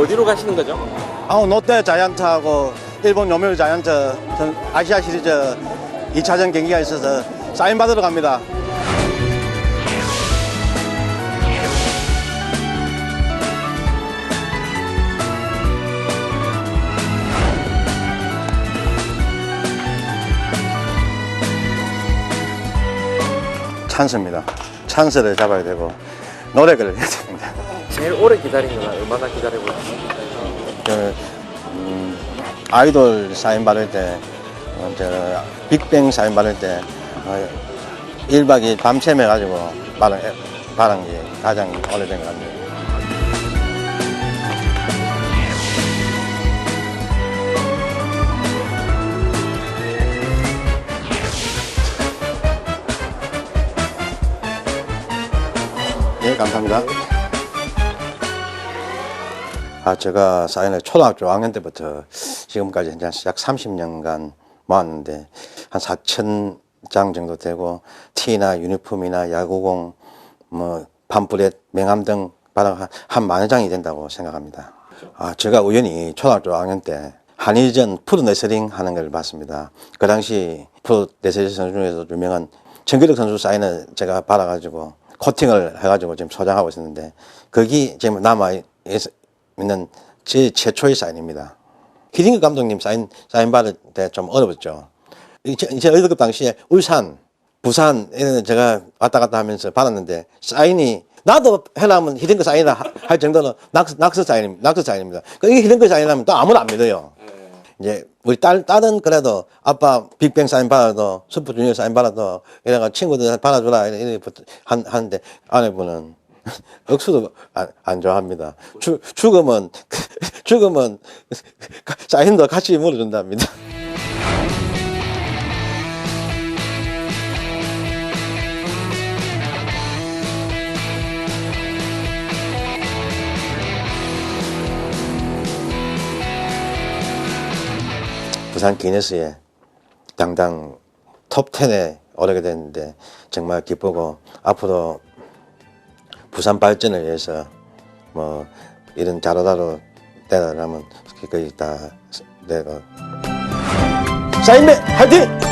어디로 가시는 거죠? 아, 롯데 자이언트하고 일본 요미우리 자이언트 전 아시아 시리즈 2차전 경기가 있어서 사인 받으러 갑니다. 찬스입니다. 찬스를 잡아야 되고 노력을 해야 됩니다. 제일 오래 기다린 건 얼마나 기다리고? 그, 음, 아이돌 사인 받을 때, 어, 저, 빅뱅 사인 받을 때, 어, 1박 2일 밤샘 해가지고 받은, 받은 게 가장 오래된 것 같네요. 예, 감사합니다. 아, 제가 사인을 초등학교 5학년 때부터 지금까지 이제 약 30년간 모았는데 한 4천 장 정도 되고 티나 유니폼이나 야구공 뭐 팜플렛 명함 등 받아 한 만여 장이 된다고 생각합니다. 아, 제가 우연히 초등학교 5학년 때 한일전 프로 레슬링 하는 걸 봤습니다. 그 당시 프로 레슬링 선수 중에서 유명한 정규력 선수 사인을 제가 받아가지고 코팅을 해가지고 지금 소장하고 있었는데 거기 지금 남아 있- 있는 제 최초의 사인입니다. 히딩크 감독님 사인 사인 받을 때 좀 어려웠죠. 이제 월드컵 당시에 울산, 부산 이런 제가 왔다 갔다 하면서 받았는데 사인이 나도 해라면 히딩크 사인을 하- 할 정도로 낙스, 낙스 사인입니다. 낙스 사인입니다. 그 이게 히딩크 사인이라면 또 아무도 안 믿어요. 이제 우리 딸 딸은 그래도 아빠 빅뱅 사인 받아도 슈퍼 주니어 사인 받아도 이래가 친구들 받아주라 이래 이래 한 하는데 아내분은 억수도 안, 안 좋아합니다. 죽 죽으면 죽으면 사인도 같이 물어준답니다. 부산 기네스에 당당 톱 10에 오르게 됐는데 정말 기쁘고 앞으로 부산 발전을 위해서 뭐 이런 자로다로 되라면 그거다 내가 사인배 화이팅!